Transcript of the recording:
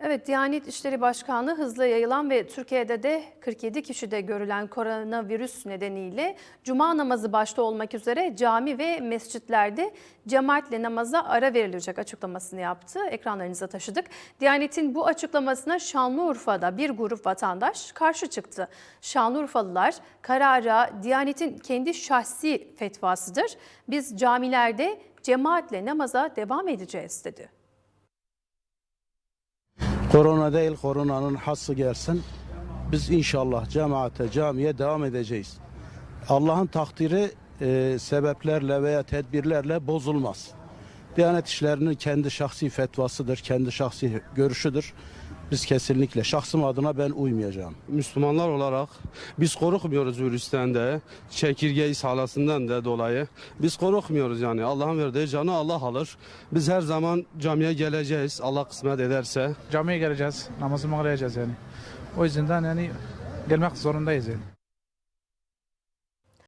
Evet, Diyanet İşleri Başkanlığı hızla yayılan ve Türkiye'de de 47 kişide görülen koronavirüs nedeniyle cuma namazı başta olmak üzere cami ve mescitlerde cemaatle namaza ara verilecek açıklamasını yaptı. Ekranlarınıza taşıdık. Diyanet'in bu açıklamasına Şanlıurfa'da bir grup vatandaş karşı çıktı. Şanlıurfalılar karara Diyanet'in kendi şahsi fetvasıdır. Biz camilerde cemaatle namaza devam edeceğiz dedi. Korona değil, koronanın hası gelsin. Biz inşallah cemaate, camiye devam edeceğiz. Allah'ın takdiri e, sebeplerle veya tedbirlerle bozulmaz. Diyanet işlerinin kendi şahsi fetvasıdır, kendi şahsi görüşüdür. Biz kesinlikle şahsım adına ben uymayacağım. Müslümanlar olarak biz korkmuyoruz virüsten de, çekirge ishalasından da dolayı. Biz korkmuyoruz yani. Allah'ın verdiği canı Allah alır. Biz her zaman camiye geleceğiz Allah kısmet ederse. Camiye geleceğiz, namazımızı kılacağız yani. O yüzden yani gelmek zorundayız yani.